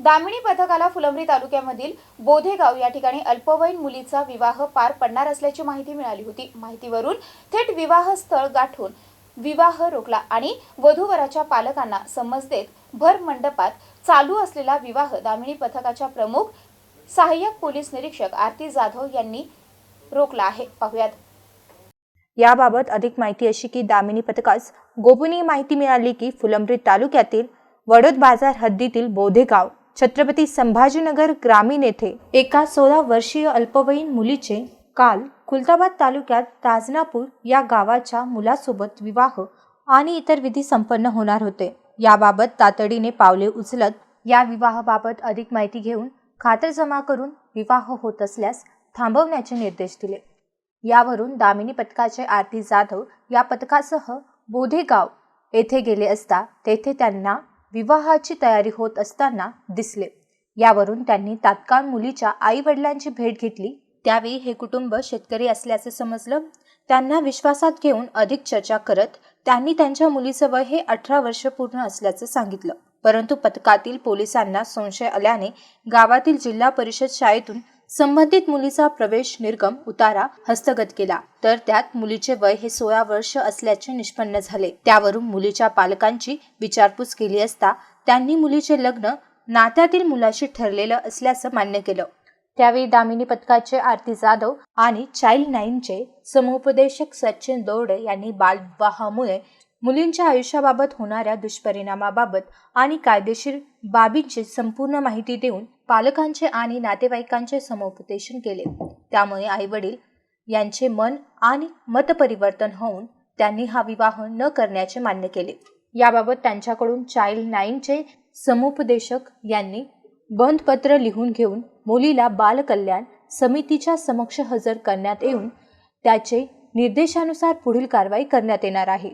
दामिनी पथकाला फुलंब्री तालुक्यामधील बोधेगाव या ठिकाणी अल्पवयीन मुलीचा विवाह पार पडणार असल्याची माहिती मिळाली होती. माहितीवरून थेट विवाह स्थळ गाठून विवाह रोखला आणि वधूवराच्या पालकांना समज देत भर मंडपात चालू असलेला विवाह दामिनी पथकाच्या प्रमुख सहाय्यक पोलीस निरीक्षक आरती जाधव यांनी रोखला आहे. पाहुयात. याबाबत अधिक माहिती अशी की दामिनी पथकास गोपनीय माहिती मिळाली की फुलंब्री तालुक्यातील वडोद बाजार हद्दीतील बोधेगाव छत्रपती संभाजीनगर ग्रामीण येथे एका सोळा वर्षीय अल्पवयीन मुलीचे काल खुलताबाद तालुक्यात ताजनापूर या गावाच्या मुलासोबत विवाह आणि इतर विधी संपन्न होणार होते. याबाबत तातडीने पावले उचलत या विवाहाबाबत अधिक माहिती घेऊन खातरजमा करून विवाह होत असल्यास थांबवण्याचे निर्देश दिले. यावरून दामिनी पथकाचे आरती जाधव या पथकासह बोधेगाव येथे गेले असता तेथे त्यांना विवाहाची तयारी होत असताना दिसले. यावरून त्यांनी तात्काळ मुलीच्या आई वडिलांची भेट घेतली. त्यावेळी हे कुटुंब शेतकरी असल्याचे समजलं. त्यांना विश्वासात घेऊन अधिक चर्चा करत त्यांनी त्यांच्या मुलीचं वय हे अठरा वर्ष पूर्ण असल्याचं सांगितलं. परंतु पथकातील पोलिसांना संशय आल्याने गावातील जिल्हा परिषद शाळेतून संबंधित मुलीचा प्रवेश निर्गम उतारा हस्तगत केला. तर त्यात मुलीचे वय हे सोळा वर्ष असल्याचे निष्पन्न झाले. त्यावरून मुलीच्या पालकांची विचारपूस केली असता त्यांनी मुलीचे लग्न नात्यातील मुलाशी ठरलेलं असल्याचं मान्य केलं. त्यावेळी दामिनी पथकाचे आरती जाधव आणि चाइल्ड नाईनचे समुपदेशक सचिन दौडे यांनी बालविवाहामुळे मुलींच्या आयुष्याबाबत होणाऱ्या दुष्परिणामाबाबत आणि कायदेशीर बाबींची संपूर्ण माहिती देऊन पालकांचे आणि नातेवाईकांचे समुपदेशन केले. त्यामुळे आईवडील यांचे मन आणि मतपरिवर्तन होऊन त्यांनी हा विवाह न करण्याचे मान्य केले. याबाबत त्यांच्याकडून चाइल्ड नाईनचे समुपदेशक यांनी बंधपत्र लिहून घेऊन मुलीला बालकल्याण समितीच्या समक्ष हजर करण्यात येऊन त्याचे निर्देशानुसार पुढील कारवाई करण्यात येणार आहे.